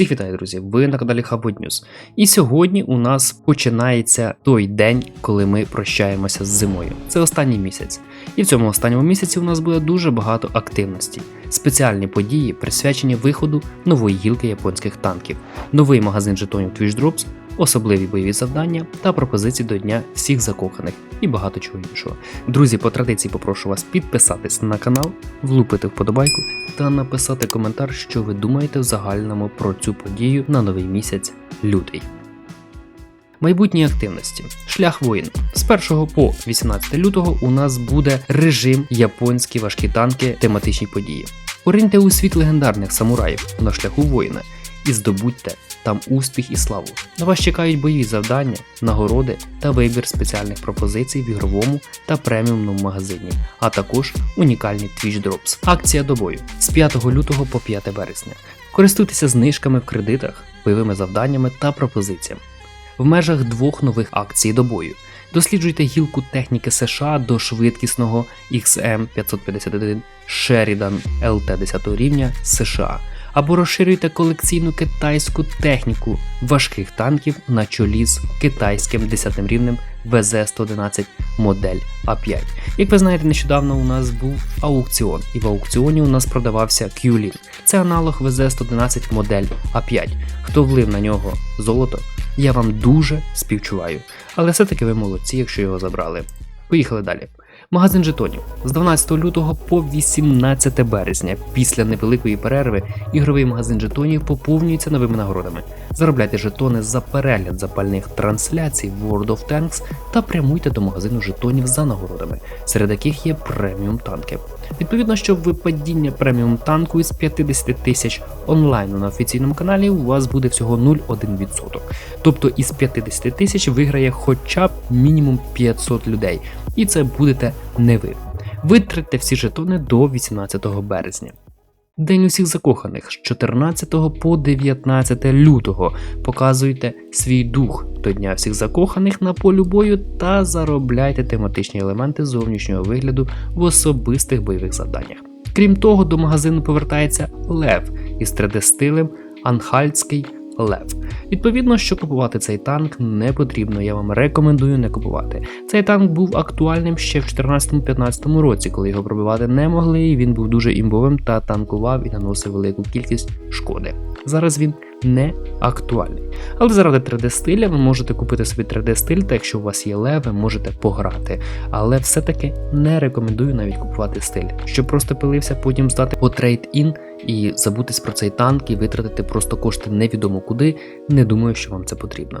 Всіх вітаю, друзі! Ви на каналі News. І сьогодні у нас починається той день, коли ми прощаємося з зимою. Це останній місяць. І в цьому останньому місяці у нас буде дуже багато активності. Спеціальні події, присвячені виходу нової гілки японських танків, новий магазин жетонів Twitch Drops, особливі бойові завдання та пропозиції до Дня всіх закоханих і багато чого іншого. Друзі, по традиції попрошу вас підписатись на канал, влупити вподобайку та написати коментар, що ви думаєте в загальному про цю подію на новий місяць лютий. Майбутні активності. Шлях воїн. З 1 по 18 лютого у нас буде режим японські важкі танки, тематичні події. Пориньте у світ легендарних самураїв на шляху воїна і здобудьте там успіх і славу. На вас чекають бойові завдання, нагороди та вибір спеціальних пропозицій в ігровому та преміумному магазині, а також унікальні Twitch Drops. Акція до бою з 5 лютого по 5 березня. Користуйтеся знижками в кредитах, бойовими завданнями та пропозиціями. В межах двох нових акцій до бою. Досліджуйте гілку техніки США до швидкісного XM551 Sheridan LT 10 рівня США або розширюйте колекційну китайську техніку важких танків на чолі з китайським 10 рівнем ВЗ-111 модель А5. Як ви знаєте, нещодавно у нас був аукціон, і в аукціоні у нас продавався Q-Link. Це аналог ВЗ-111 модель А5. Хто влив на нього золото, я вам дуже співчуваю. Але все-таки ви молодці, якщо його забрали. Поїхали далі. Магазин жетонів з 12 лютого по 18 березня. Після невеликої перерви ігровий магазин жетонів поповнюється новими нагородами. Заробляйте жетони за перегляд запальних трансляцій World of Tanks та прямуйте до магазину жетонів за нагородами, серед яких є преміум танки. Відповідно, що випадіння преміум танку із 50 тисяч онлайну на офіційному каналі у вас буде всього 0,1%. Тобто із 50 тисяч виграє хоча б мінімум 500 людей, і це будете не ви. Витратьте всі жетони до 18 березня. День усіх закоханих з 14 по 19 лютого. Показуйте свій дух до Дня всіх закоханих на полю бою та заробляйте тематичні елементи зовнішнього вигляду в особистих бойових завданнях. Крім того, до магазину повертається Лев із 3D-стилем Анхальтський Лев. Відповідно, що купувати цей танк не потрібно, я вам рекомендую не купувати. Цей танк був актуальним ще в 2014-2015 році, коли його пробивати не могли, і він був дуже імбовим та танкував і наносив велику кількість шкоди. Зараз він не актуальний. Але заради 3D стиля ви можете купити собі 3D стиль, та якщо у вас є лев, ви можете пограти. Але все-таки не рекомендую навіть купувати стиль, щоб просто пилився, потім здати по трейд-ін і забутись про цей танк і витратити просто кошти невідомо куди. Не думаю, що вам це потрібно.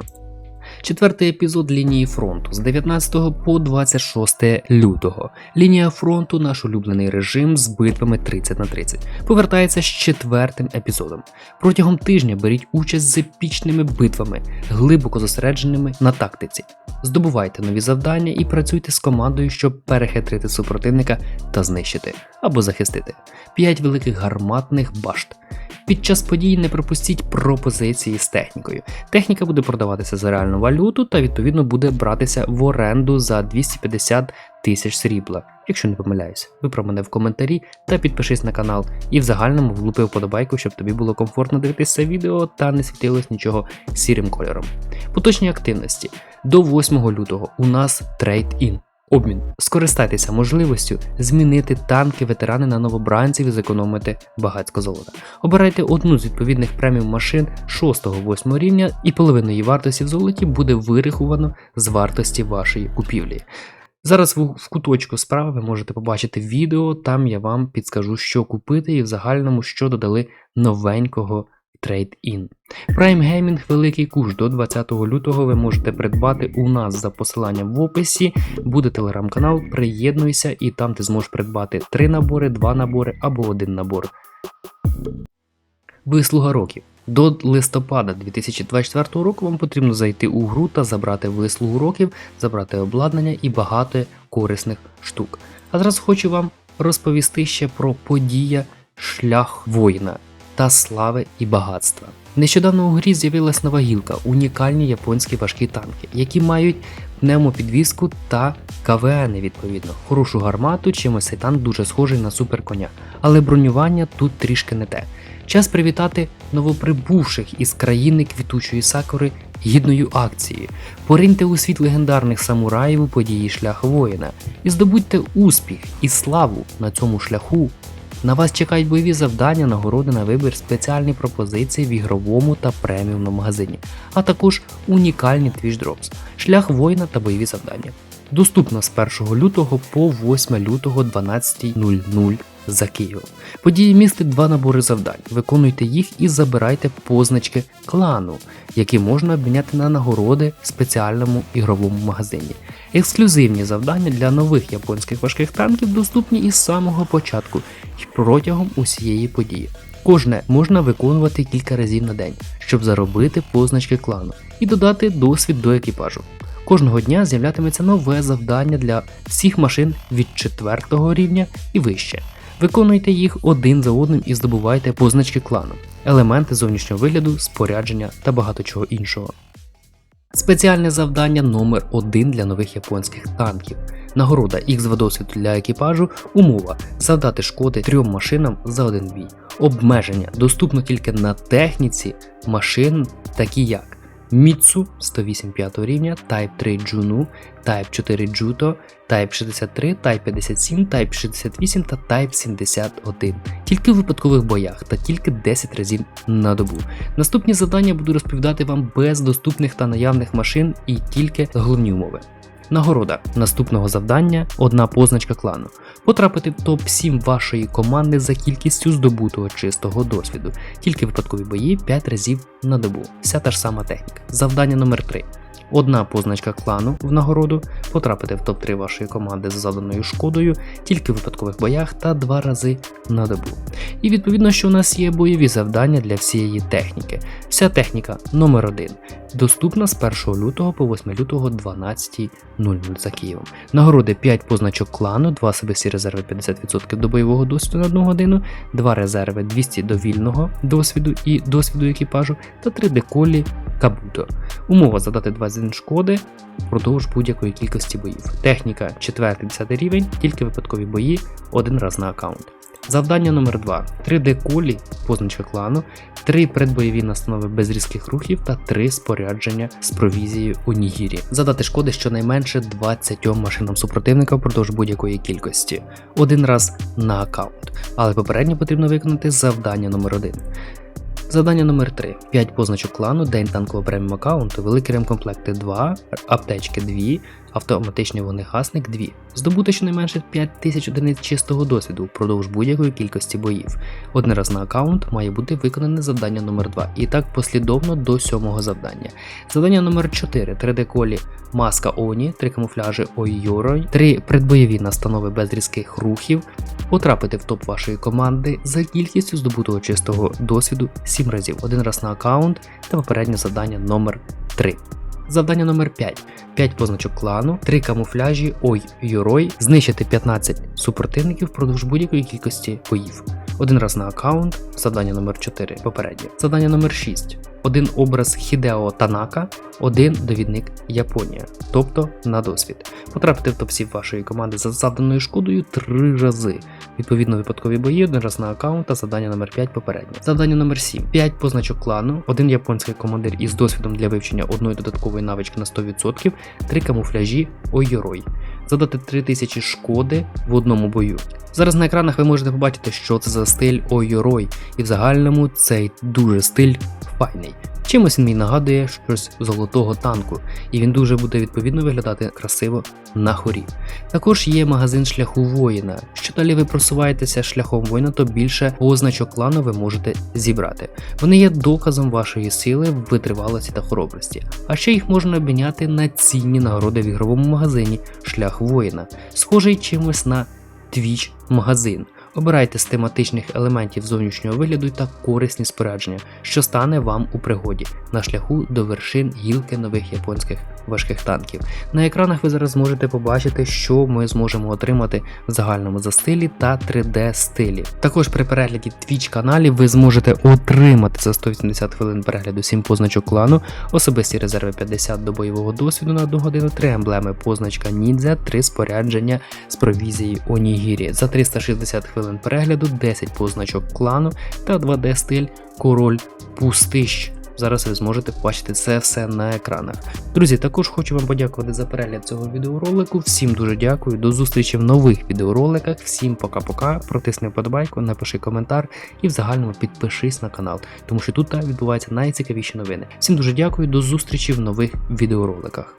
Четвертий епізод лінії фронту з 19 по 26 лютого. Лінія фронту, наш улюблений режим з битвами 30 на 30, повертається з четвертим епізодом. Протягом тижня беріть участь з епічними битвами, глибоко зосередженими на тактиці. Здобувайте нові завдання і працюйте з командою, щоб перехитрити супротивника та знищити або захистити. 5 великих гарматних башт. Під час подій не пропустіть пропозиції з технікою. Техніка буде продаватися за реальну валюту та відповідно буде братися в оренду за 250 тисяч срібла. Якщо не помиляюсь, виправ мене в коментарі та підпишись на канал. І в загальному влупи вподобайку, щоб тобі було комфортно дивитися відео та не світилось нічого сірим кольором. Поточні активності до 8 лютого у нас трейд-ін. Обмін. Скористайтеся можливістю змінити танки ветерани на новобранців і зекономити багатько золота. Обирайте одну з відповідних преміум машин 6-8 рівня, і половину її вартості в золоті буде вираховано з вартості вашої купівлі. Зараз в, куточку справа ви можете побачити відео, там я вам підскажу, що купити, і в загальному що додали новенького Trade-in. Prime Gaming Великий Куш до 20 лютого ви можете придбати у нас за посиланням в описі. Буде телеграм-канал, приєднуйся і там ти зможеш придбати 3 набори, 2 набори або один набор. Вислуга років. До листопада 2024 року вам потрібно зайти у гру та забрати вислугу років, забрати обладнання і багато корисних штук. А зараз хочу вам розповісти ще про подія Шлях воїна та слави і багатства. Нещодавно у грі з'явилась нова гілка, унікальні японські важкі танки, які мають пневмопідвізку та КВН відповідно. Хорошу гармату, чимось цей танк дуже схожий на суперконя. Але бронювання тут трішки не те. Час привітати новоприбувших із країни квітучої сакури гідною акцією. Пориньте у світ легендарних самураїв у події шлях воїна і здобудьте успіх і славу на цьому шляху. На вас чекають бойові завдання, нагороди на вибір, спеціальні пропозиції в ігровому та преміумному магазині, а також унікальні Drops, шлях воїна та бойові завдання. Доступна з 1 лютого по 8 лютого 12.00 за Києвом. Події містить два набори завдань. Виконуйте їх і забирайте позначки клану, які можна обміняти на нагороди в спеціальному ігровому магазині. Ексклюзивні завдання для нових японських важких танків доступні із самого початку і протягом усієї події. Кожне можна виконувати кілька разів на день, щоб заробити позначки клану і додати досвід до екіпажу. Кожного дня з'являтиметься нове завдання для всіх машин від 4 рівня і вище. Виконуйте їх один за одним і здобувайте позначки клану, елементи зовнішнього вигляду, спорядження та багато чого іншого. Спеціальне завдання номер 1 для нових японських танків. Нагорода X2 досвіду для екіпажу, умова завдати шкоди трьом машинам за один бій. Обмеження доступно тільки на техніці машин, такі як Міцу 108 5 рівня, Type 3 Джуну, Type 4 Джуто, Type 63, Type 57, Type 68 та Type 71. Тільки в випадкових боях та тільки 10 разів на добу. Наступні завдання буду розповідати вам без доступних та наявних машин і тільки головні умови. Нагорода наступного завдання одна позначка клану. Потрапити в топ-7 вашої команди за кількістю здобутого чистого досвіду. Тільки випадкові бої 5 разів на добу. Вся та ж сама техніка. Завдання номер 3 Одна позначка клану в нагороду, потрапити в топ-3 вашої команди з заданою шкодою тільки в випадкових боях та 2 рази на добу. І відповідно, що у нас є бойові завдання для всієї техніки. Вся техніка номер 1 доступна з 1 лютого по 8 лютого 12.00 за Києвом. Нагороди 5 позначок клану, 2 особисті резерви 50% до бойового досвіду на 1 годину, 2 резерви 200 до вільного досвіду і досвіду екіпажу та 3 деколі Кабуто. Умова задати 20 шкоди впродовж будь-якої кількості боїв. Техніка 4-10 рівень, тільки випадкові бої один раз на аккаунт. Завдання номер 2 3D колі, позначка клану, 3 предбойові настанови без різких рухів та 3 спорядження з провізією у Нігірі. Задати шкоди щонайменше 20 машинам супротивника впродовж будь-якої кількості, один раз на аккаунт. Але попередньо потрібно виконати завдання номер 1 Завдання номер 3 5 позначок клану, день танкового преміум аккаунту, великий ремкомплекти 2, аптечки 2, автоматичний вогнегасник 2. Здобути щонайменше 5000 одиниць чистого досвіду впродовж будь-якої кількості боїв. Один раз на аккаунт має бути виконане завдання номер 2 і так послідовно до сьомого завдання. Завдання номер 4 3D колі маска Оні, 3 камуфляжі Ойорой, 3 предбойові настанови без різких рухів, потрапити в топ вашої команди за кількістю здобутого чистого досвіду 7 разів, один раз на аккаунт та попереднє завдання номер 3 Завдання номер 5 5 позначок клану, 3 камуфляжі Ой Юрой, знищити 15 супротивників впродовж будь-якої кількості боїв. Один раз на аккаунт, завдання номер 4 попереднє. Завдання номер 6 один образ Хідео Танака, один довідник Японія, тобто на досвід. Потрапити в топ-7 вашої команди за завданою шкодою 3 рази. Відповідно, випадкові бої, один раз на аккаунт та завдання номер 5 попереднє. Завдання номер 7 5 позначок клану, один японський командир із досвідом для вивчення одної додаткової навички на 100%, 3 камуфляжі Ойорой. Задати 3000 шкоди в одному бою. Зараз на екранах ви можете побачити, що це за стиль Ойорой, і в загальному цей дуже стиль файний. Чимось він мені нагадує щось золотого танку, і він дуже буде відповідно виглядати красиво на хорі. Також є магазин шляху воїна. Що далі ви просуваєтеся шляхом воїна, то більше позначок клану ви можете зібрати. Вони є доказом вашої сили, витривалості та хоробрості. А ще їх можна обміняти на цінні нагороди в ігровому магазині Шлях воїна, схожий чимось на Twitch магазин. Обирайте з тематичних елементів зовнішнього вигляду та корисні спорядження, що стане вам у пригоді на шляху до вершин гілки нових японських важких танків. На екранах ви зараз зможете побачити, що ми зможемо отримати в загальному за стилі та 3D стилі. Також при перегляді Twitch каналів ви зможете отримати за 180 хвилин перегляду 7 позначок клану, особисті резерви 50 до бойового досвіду на 1 годину, 3 емблеми, позначка ніндзя, 3 спорядження з провізії Онігірі. За 360 хвилин хвилин перегляду, 10 позначок клану та 2D стиль Король Пустищ. Зараз ви зможете побачити це все на екранах. Друзі, також хочу вам подякувати за перегляд цього відеоролику. Всім дуже дякую. До зустрічі в нових відеороликах. Всім пока-пока. Протисни вподобайку, напиши коментар і в загальному підпишись на канал, тому що тут відбуваються найцікавіші новини. Всім дуже дякую, до зустрічі в нових відеороликах.